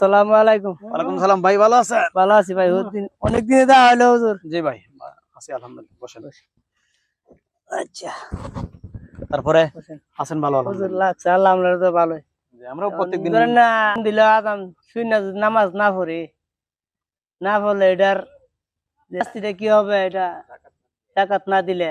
সালামু আলাইকুম। ওয়ালাইকুম সালাম ভাই ভালো আছেন? ভালো আছি ভাই অনেকদিন অনেক দিনে দেখা হলো হুজুর। জি ভাই আছি আলহামদুলিল্লাহ বসেন। আচ্ছা। তারপরে। আছেন ভালো হুজুর আলহামদুলিল্লাহ লাগছে আল্লাহ আমরা তো ভালোই। আমরাও প্রত্যেকদিন ধরেন না দিল আদাম শুই না নামাজ না পড়ি না পড়লে এটার শাস্তিটা কি হবে? এটা জাকাত না দিলে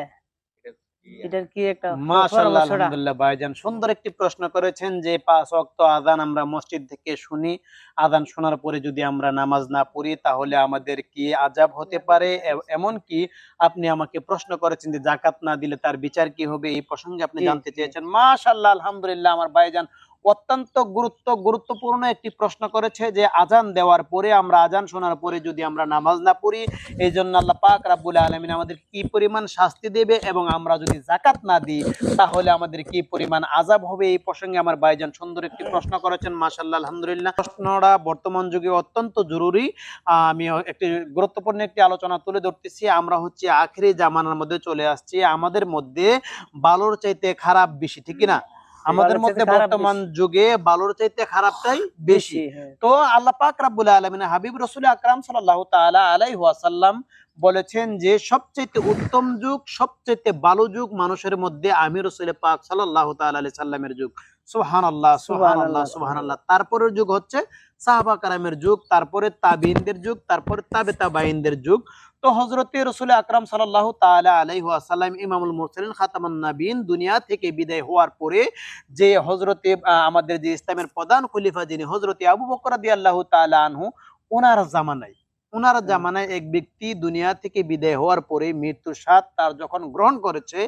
এটার কি একটা মাশাআল্লাহ আলহামদুলিল্লাহ ভাইজান সুন্দর একটি প্রশ্ন করেছেন যে পাঁচ ওয়াক্ত আযান আমরা মসজিদ থেকে শুনি আযান শোনার পরে যদি আমরা নামাজ না পড়ি তাহলে আমাদের কি আযাব হতে পারে? এমন কি আপনি আমাকে প্রশ্ন করেছেন যে জাকাত না দিলে তার বিচার কি হবে? এই প্রসঙ্গে আপনি জানতে। চেয়েছেন। মাশাআল্লাহ আলহামদুলিল্লাহ আমার ভাইজান অত্যন্ত গুরুত্ব, গুরুত্বপূর্ণ একটি প্রশ্ন করেছে যে আজান দেওয়ার পরে আমরা আজান শোনার পরে যদি আমরা নামাজ না পড়ি, এই জন্য আল্লাহ পাক রাব্বুল আলামিন আমাদের কি পরিমাণ শাস্তি দেবে এবং আমরা যদি জাকাত না দিই, তাহলে আমাদের কি পরিমাণ আজাব হবে? এই প্রসঙ্গে আমার ভাইজান সুন্দর একটি প্রশ্ন করেছেন, মাশাআল্লাহ, আলহামদুলিল্লাহ। প্রশ্নটা বর্তমান যুগে অত্যন্ত জরুরি। আমি একটি গুরুত্বপূর্ণ একটি আলোচনা তুলে ধরতেছি। আমরা হচ্ছে আখেরি জামানার মধ্যে চলে আসছি। আমাদের মধ্যে বালোর চাইতে খারাপ বেশি, ঠিক না? আমাদের মধ্যে বর্তমান যুগে বালুর চাইতে খারাপটাই বেশি হ্যাঁ। তো আল্লাহ পাক রাব্বুল আলামিন হাবিব রসুল আকরাম সাল্লাল্লাহু তাআলা আলাইহি ওয়াসাল্লাম বলেছেন যে সবচেয়ে উত্তম যুগ সবচেয়ে ভালো যুগ মানুষের মধ্যে আমি রাসূল পাক তাআলা সাল্লামের যুগ। সুবহানাল্লাহ সুবহানাল্লাহ সুবহানাল্লাহ। তারপরের যুগ হচ্ছে সাহাবা কারামের যুগ তারপরে তাবিইনদের যুগ তারপরে তাবে তাবাইনদের যুগ। তো হযরতে রাসূল আকরাম সাল্লাল্লাহু তাআলা আলাইহি ওয়াসাল্লাম ইমামুল মুরসালিন খাতামুন নবীন দুনিয়া থেকে বিদায় হওয়ার পরে যে হজরতে আমাদের যে ইসলামের প্রধান খলিফা যিনি হজরতে আবু বকর রাদিয়াল্লাহু তাআলা আনহু ওনার জামানায় ওনার জামানায় এক ব্যক্তি দুনিয়া থেকে বিদায় হওয়ার পরে মৃত্যুর স্বাদ তার যখন গ্রহণ করেছে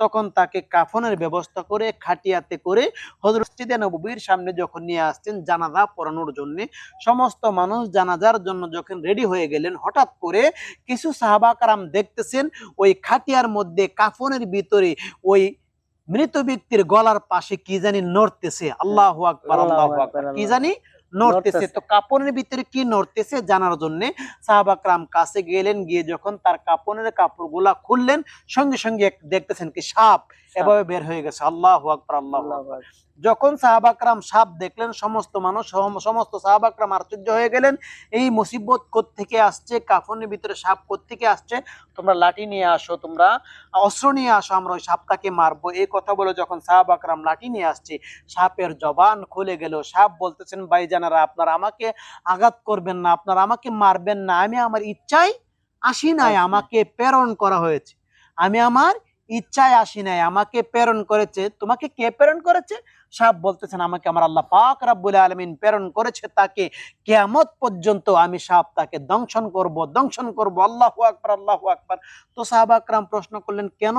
তখন তাকে কাফনের ব্যবস্থা করে খাটিয়াতে করে হজরতিদে নবীর সামনে যখন নিয়ে আসছেন জানাজা পড়ানোর জন্য সমস্ত মানুষ জানাজার জন্য যখন রেডি হয়ে গেলেন হঠাৎ করে কিছু সাহাবা কারাম দেখতেছেন ওই খাটিয়ার মধ্যে কাফনের ভিতরে ওই মৃত ব্যক্তির গলার পাশে কি জানি নড়তেছে। আল্লাহ আকবার আল্লাহ আকবার। কি জানি? নড়তেছে। তো কাপড়ের ভিতরে কি নড়তেছে জানার জন্য সাহাবাকরাম কাছে গেলেন গিয়ে যখন তার কাপড়ের কাপড়গুলা খুললেন সঙ্গে সঙ্গে দেখতেছেন কি সাপ এভাবে বের হয়ে গেছে। আল্লাহ আকবার আল্লাহ। যখন সাহাবাকরাম সাপ দেখলেন সমস্ত মানুষ সম- সমস্ত সাহাবাকরাম আশ্চর্য হয়ে গেলেন। এই মুসিবত থেকে আসছে? কাফনের ভিতরে সাপ থেকে আসছে? তোমরা লাঠি নিয়ে আসো তোমরা অস্ত্র নিয়ে আসো আমরা ওই সাপটাকে মারবো। এই কথা বলে যখন সাহাবাকরাম লাঠি নিয়ে আসছে সাপের জবান খুলে গেল। সাপ বলতেছেন ভাইজানারা আপনারা আমাকে আঘাত করবেন না আপনারা আমাকে মারবেন না। আমি আমার ইচ্ছাই আসি নাই। আমাকে প্রেরণ করা হয়েছে। আমি আমার ইচ্ছায় আসি নাই, আমাকে প্রেরণ করেছে। তোমাকে কে প্রেরণ করেছে? সাপ বলতেছেন, আমাকে আমার আল্লাহ পাক রাব্বুল আলামিন প্রেরণ করেছে তাকে। কিয়ামত পর্যন্ত আমি সাপ তাকে দংশন করব দংশন করব। আল্লাহু আকবার আল্লাহু আকবার। তো সাহাবাকরাম প্রশ্ন করলেন, কেন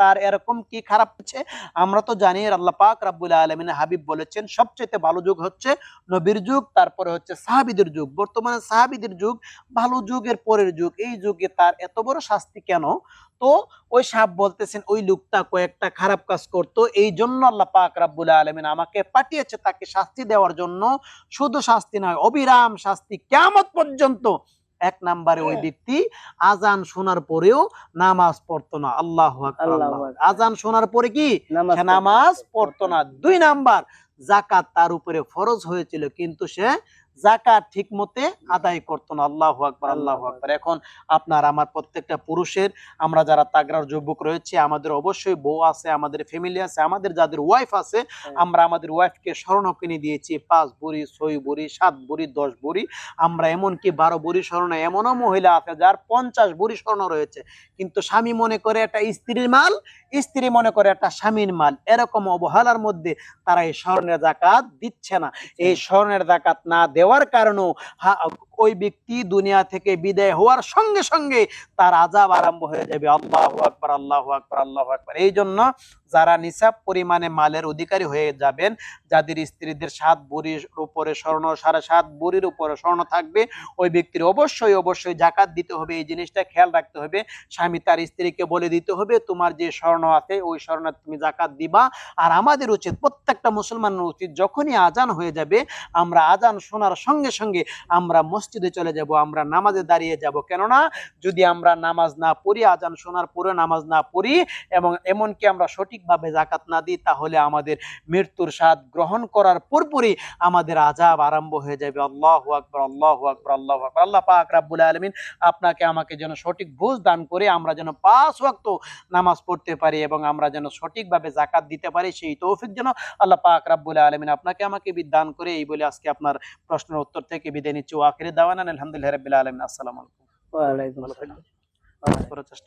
তার এরকম কি খারাপ হচ্ছে? আমরা তো জানি, আল্লাহ পাক রাব্বুল আলামিন হাবিব বলেছেন, সবচেয়ে ভালো যুগ হচ্ছে নবীর যুগ, তারপরে হচ্ছে সাহাবীদের যুগ। বর্তমানে সাহাবীদের যুগ ভালো যুগের পরের যুগ। এই যুগে তার এত বড় শাস্তি কেন? তো ওই সাপ বলতেছেন ওই লোকটা কয়েকটা খারাপ কাজ করতো এই জন্য আল্লাহ পাক রাব্বুল আলামিন আমাকে পাঠিয়েছে তাকে শাস্তি দেওয়ার জন্য। শুধু শাস্তি নয় অবিরাম শাস্তি কেমন পর্যন্ত। এক নাম্বারে ওই ব্যক্তি আজান শোনার পরেও নামাজ পড়তো না। আল্লাহ। আজান শোনার পরে কি? সে নামাজ পড়তো না। দুই নাম্বার জাকাত তার উপরে ফরজ হয়েছিল কিন্তু সে জাকাত ঠিক মতে আদায় করতো না। আল্লাহ আকবার আল্লাহ আকবার। এখন আপনার আমার প্রত্যেকটা পুরুষের আমরা যারা তাগরার যুবক রয়েছে আমাদের অবশ্যই বউ আছে আমাদের ফ্যামিলি আছে আমাদের যাদের ওয়াইফ আছে আমরা আমাদের ওয়াইফকে স্বর্ণ কিনে দিয়েছি। পাঁচ বুড়ি ছয় বুড়ি সাত বুড়ি দশ বুড়ি। আমরা এমনকি বারো বুড়ি স্বর্ণ এমনও মহিলা আছে যার পঞ্চাশ বুড়ি স্বর্ণ রয়েছে। কিন্তু স্বামী মনে করে একটা স্ত্রীর মাল স্ত্রী মনে করে একটা স্বামীর মাল। এরকম অবহেলার মধ্যে তারা এই স্বর্ণের জাকাত দিচ্ছে না। এই স্বর্ণের জাকাত না দেওয়ার কারণেও ওই ব্যক্তি দুনিয়া থেকে বিদায় হওয়ার সঙ্গে সঙ্গে তার আজাব আরম্ভ হয়ে যাবে। আল্লাহ আকবার আল্লাহ আকবার আল্লাহ আকবার। এই জন্য যারা নিসাব পরিমাণে মালের অধিকারী হয়ে যাবেন, যাদের স্ত্রীদের সাত বুড়ির উপরে স্বর্ণ, সাড়ে সাত বুড়ির উপরে স্বর্ণ থাকবে, ওই ব্যক্তির অবশ্যই অবশ্যই জাকাত দিতে হবে। এই জিনিসটা খেয়াল রাখতে হবে। স্বামী তার স্ত্রীকে বলে দিতে হবে, তোমার যে স্বর্ণ আছে, ওই স্বর্ণ তুমি জাকাত দিবা। আর আমাদের উচিত, প্রত্যেকটা মুসলমানের উচিত, যখনই আজান হয়ে যাবে, আমরা আজান শোনার সঙ্গে সঙ্গে আমরা মসজিদে চলে যাব, আমরা নামাজে দাঁড়িয়ে যাব। কেননা যদি আমরা নামাজ না পড়ি, আজান শোনার পরে নামাজ না পড়ি এবং এমনকি আমরা সঠিকভাবে জাকাত না দিই, তাহলে আমাদের মৃত্যুর স্বাদ গ্রহণ করার পরপরই আমাদের আজাব আরম্ভ হয়ে যাবে। আল্লাহ আকবর আল্লাহ আকবর আল্লাহ আকবর। আল্লাহ পাক রাব্বুল আলমিন আপনাকে, আমাকে যেন সঠিক বুঝ দান করে আমরা যেন পাঁচ ওয়াক্ত নামাজ পড়তে পারি এবং আমরা যেন সঠিকভাবে জাকাত দিতে পারি, সেই তৌফিক যেন আল্লাহ পাক রাব্বুল আলমিন আপনাকে, আমাকে বিধান করে। এই বলে আজকে আপনার প্রশ্নের উত্তর থেকে বিদায় নিচ্ছি। ওয়াকির দাওয়ান আলহামদুলিল্লাহ রাব্বিল আলমিন। আসসালাম আলাইকুম। চেষ্টা